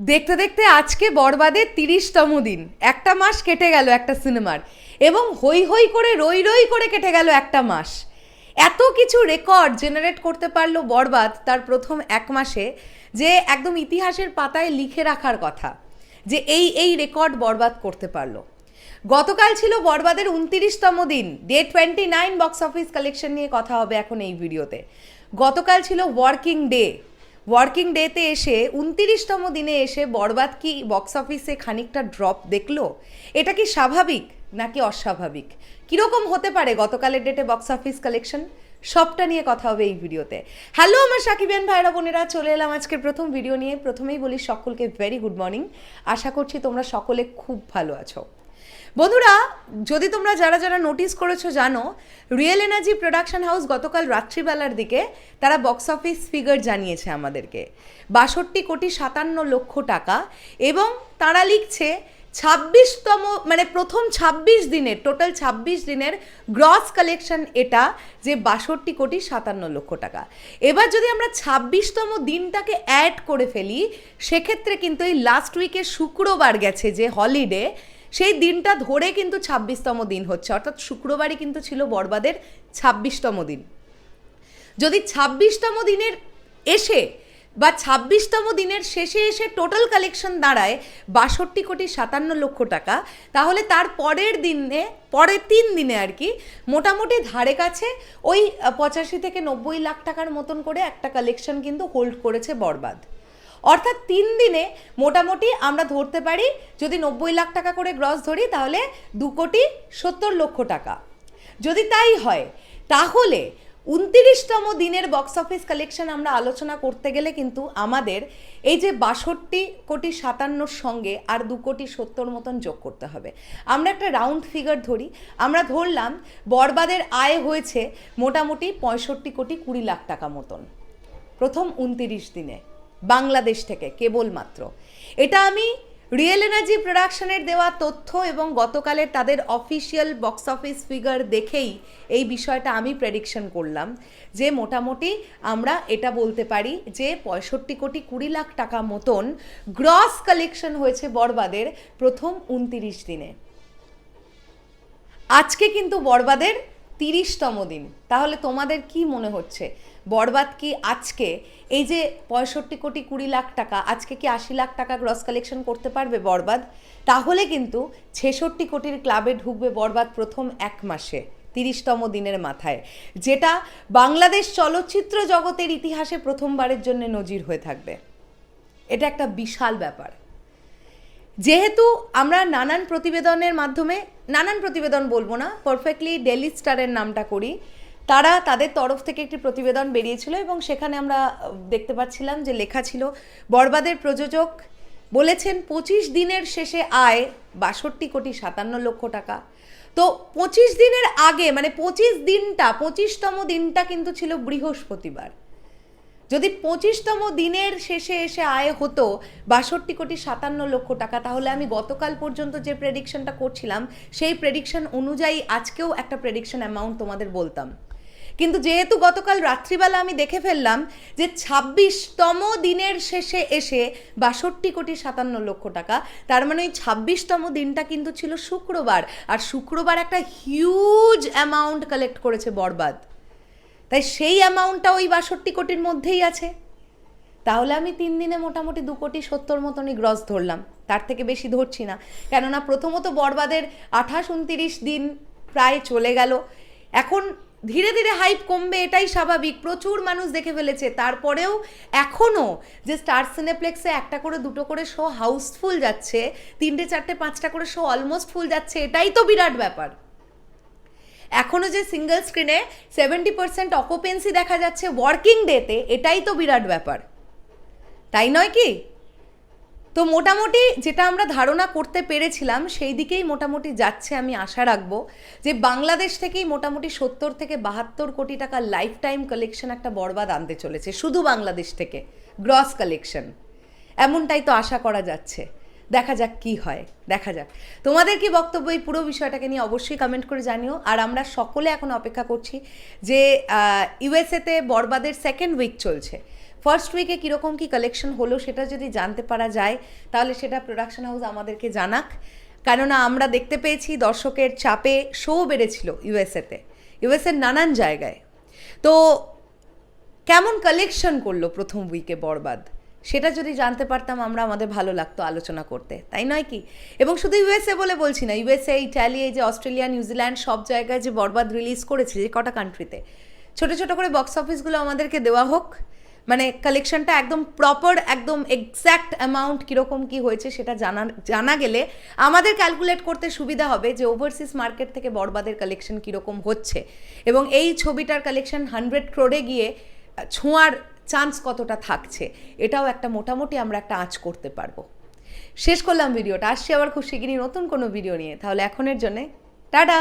দেখতে দেখতে আজকে বরবাদের তিরিশতম দিন। একটা মাস কেটে গেল একটা সিনেমার, এবং হই হই করে, রই রই করে কেটে গেল একটা মাস। এত কিছু রেকর্ড জেনারেট করতে পারল বরবাদ তার প্রথম এক মাসে, যে একদম ইতিহাসের পাতায় লিখে রাখার কথা, যে এই এই রেকর্ড বরবাদ করতে পারল। গতকাল ছিল বরবাদের উনতিরিশতম দিন। Day twenty nine box office collection নিয়ে কথা হবে এখন এই ভিডিওতে গতকাল ছিল ওয়ার্কিং ডে ওয়ার্কিং ডেতে এসে উনতিরিশতম দিনে এসে বরবাদ কি বক্স অফিসে খানিকটা ড্রপ দেখল? এটা কি স্বাভাবিক নাকি অস্বাভাবিক? কীরকম হতে পারে গতকালের ডেটে বক্স অফিস কালেকশন? সবটা নিয়ে কথা হবে এই ভিডিওতে। হ্যালো, আমার সাকিবেন ভাইরা বোনেরা, চলে এলাম আজকের প্রথম ভিডিও নিয়ে। প্রথমেই বলি সকলকে ভেরি গুড মর্নিং আশা করছি তোমরা সকলে খুব ভালো আছো। বন্ধুরা, যদি তোমরা যারা যারা নোটিস করেছ জানো রিয়েল এনার্জি প্রোডাকশন হাউস গতকাল রাত্রিবেলার দিকে তারা বক্স অফিস ফিগার জানিয়েছে আমাদেরকে। বাষট্টি কোটি সাতান্ন লক্ষ টাকা এবং তারা লিখছে ছাব্বিশতম মানে প্রথম ছাব্বিশ দিনের টোটাল ছাব্বিশ দিনের গ্রস কালেকশন এটা যে বাষট্টি কোটি সাতান্ন লক্ষ টাকা। এবার যদি আমরা ছাব্বিশতম দিনটাকে অ্যাড করে ফেলি, সেক্ষেত্রে কিন্তু এই লাস্ট উইকে শুক্রবার গেছে যে হলিডে সেই দিনটা ধরে কিন্তু ছাব্বিশতম দিন হচ্ছে, অর্থাৎ শুক্রবারই কিন্তু ছিল বরবাদের ছাব্বিশতম দিন। যদি ছাব্বিশতম দিনের এসে বা ছাব্বিশতম দিনের শেষে এসে টোটাল কালেকশন দাঁড়ায় বাষট্টি কোটি সাতান্ন লক্ষ টাকা, তাহলে তার পরের দিনে, পরের তিন দিনে আর কি মোটামুটি ধারে কাছে ওই পঁচাশি থেকে নব্বই লাখ টাকার মতন করে একটা কালেকশন কিন্তু হোল্ড করেছে বরবাদ অর্থাৎ তিন দিনে মোটামুটি আমরা ধরতে পারি যদি নব্বই লাখ টাকা করে গ্রস ধরি, তাহলে দু কোটি সত্তর লক্ষ টাকা। যদি তাই হয়, তাহলে উনতিরিশতম দিনের বক্স অফিস কালেকশন আমরা আলোচনা করতে গেলে কিন্তু আমাদের এই যে বাষট্টি কোটি সাতান্নর সঙ্গে আর দু কোটি সত্তর মতন যোগ করতে হবে। আমরা একটা রাউন্ড ফিগার ধরি, আমরা ধরলাম বরবাদের আয় হয়েছে মোটামুটি পঁয়ষট্টি কোটি কুড়ি লাখ টাকা মতন। প্রথম উনতিরিশ দিনে। বাংলাদেশ থেকে, কেবলমাত্র। এটা আমি রিয়েল এনার্জি প্রোডাকশনের দেওয়া তথ্য এবং গতকালের তাদের অফিসিয়াল বক্স অফিস ফিগার দেখেই এই বিষয়টা আমি প্রেডিকশন করলাম যে মোটামুটি আমরা এটা বলতে পারি যে পঁয়ষট্টি কোটি কুড়ি লাখ টাকা মতন গ্রস কালেকশন হয়েছে বরবাদের প্রথম উনতিরিশ দিনে। আজকে কিন্তু বরবাদের তিরিশতম দিন। তাহলে তোমাদের কি মনে হচ্ছে? বরবাদ কি আজকে? এই যে পঁয়ষট্টি কোটি কুড়ি লাখ টাকা, আজকে কি আশি লাখ টাকা গ্রস কালেকশন করতে পারবে বরবাদ? তাহলে কিন্তু ছেষট্টি কোটির ক্লাবে ঢুকবে বরবাদ প্রথম এক মাসে, তিরিশতম দিনের মাথায়। যেটা বাংলাদেশ চলচ্চিত্র জগতের ইতিহাসে প্রথমবারের জন্য নজির হয়ে থাকবে। এটা একটা বিশাল ব্যাপার। যেহেতু আমরা নানান প্রতিবেদনের মাধ্যমে, নানান প্রতিবেদন বলব না পারফেক্টলি ডেলি স্টারের নামটা করি, তারা তাদের তরফ থেকে একটি প্রতিবেদন বেরিয়েছিল এবং সেখানে আমরা দেখতে পাচ্ছিলাম যে লেখা ছিল, বরবাদের প্রযোজক বলেছেন পঁচিশ দিনের শেষে আয় বাষট্টি কোটি সাতান্ন লক্ষ টাকা। তো পঁচিশ দিনের আগে মানে পঁচিশ দিনটা, পঁচিশতম দিনটা কিন্তু ছিল বৃহস্পতিবার। যদি পঁচিশতম দিনের শেষে এসে আয় হতো বাষট্টি কোটি সাতান্ন লক্ষ টাকা, তাহলে আমি গতকাল পর্যন্ত যে প্রেডিকশনটা করছিলাম, সেই প্রেডিকশন অনুযায়ী আজকেও একটা প্রেডিকশন অ্যামাউন্ট তোমাদের বলতাম। কিন্তু যেহেতু গতকাল রাত্রিবেলা আমি দেখে ফেললাম যে ছাব্বিশতম দিনের শেষে এসে বাষট্টি কোটি সাতান্ন লক্ষ টাকা, তার মানে ওই ছাব্বিশতম দিনটা কিন্তু ছিল শুক্রবার, আর শুক্রবার একটা হিউজ অ্যামাউন্ট কালেক্ট করেছে বরবাদ। তাই সেই অ্যামাউন্টটা ওই বাষট্টি কোটির মধ্যেই আছে। তাহলে আমি তিন দিনে মোটামুটি দু কোটি সত্তর মতনই গ্রস ধরলাম। তার থেকে বেশি ধরছি না। কেননা প্রথমত বরবাদের আঠাশ, উনতিরিশ দিন প্রায় চলে গেল। এখন ধীরে ধীরে হাইপ কমবে, এটাই স্বাভাবিক। প্রচুর মানুষ দেখে ফেলেছে। তারপরেও এখনও যে স্টার সিনেপ্লেক্সে একটা করে, দুটো করে শো হাউসফুল যাচ্ছে, তিনটে, চারটে, পাঁচটা করে শো অলমোস্ট ফুল যাচ্ছে, এটাই তো বিরাট ব্যাপার। এখনও যে সিঙ্গেল স্ক্রিনে সেভেন্টি পার্সেন্ট অকুপেন্সি দেখা যাচ্ছে ওয়ার্কিং ডেতে এটাই তো বিরাট ব্যাপার। তাই নয় কি? তো মোটামুটি যেটা আমরা ধারণা করতে পেরেছিলাম, সেই দিকেই মোটামুটি যাচ্ছে আমি আশা রাখব যে বাংলাদেশ থেকেই মোটামুটি সত্তর থেকে বাহাত্তর কোটি টাকা লাইফ টাইম কালেকশন একটা বরবাদ আনতে চলেছে, শুধু বাংলাদেশ থেকে গ্রস কালেকশন এমনটাই তো আশা করা যাচ্ছে। দেখা যাক কি হয়, দেখা যাক। তোমাদের কি বক্তব্য এই পুরো বিষয়টাকে নিয়ে অবশ্যই কমেন্ট করে জানিও। আর আমরা সকলে এখন অপেক্ষা করছি যে ইউএসএতে বরবাদের সেকেন্ড উইক চলছে। ফার্স্ট উইকে কীরকম কি কালেকশন হলো সেটা যদি জানতে পারা যায়, তাহলে সেটা প্রোডাকশন হাউস আমাদেরকে জানাক। কেননা আমরা দেখতে পেয়েছি দর্শকের চাপে শো বেড়েছিল ইউএসএতে ইউএসএর নানান জায়গায়। তো, কেমন কালেকশন করল প্রথম উইকে বরবাদ? সেটা যদি জানতে পারতাম আমরা আমাদের ভালো লাগতো আলোচনা করতে, তাই নয় কি? এবং শুধু ইউএসএ বলে বলছি না ইউএসএ ইটালি এই যে অস্ট্রেলিয়া নিউজিল্যান্ড সব জায়গায় যে বরবাদ রিলিজ করেছে যে কটা কান্ট্রিতে ছোট ছোট করে বক্স অফিসগুলো আমাদেরকে দেওয়া হোক মানে কালেকশনটা একদম প্রপার একদম এক্স্যাক্ট অ্যামাউন্ট কীরকম কী হয়েছে সেটা জানা জানা গেলে আমাদের ক্যালকুলেট করতে সুবিধা হবে যে ওভারসিজ মার্কেট থেকে বরবাদের কালেকশন কীরকম হচ্ছে। এবং এই ছবিটার কালেকশন হান্ড্রেড ক্রোডে গিয়ে ছোঁয়ার চান্স কতটা থাকছে, এটাও একটা মোটামুটি আমরা একটা আঁচ করতে পারব। শেষ করলাম ভিডিওটা, আসছি আবার খুব শিগগিরই নতুন কোনো ভিডিও নিয়ে, তাহলে এখনের জন্যে, টাটা!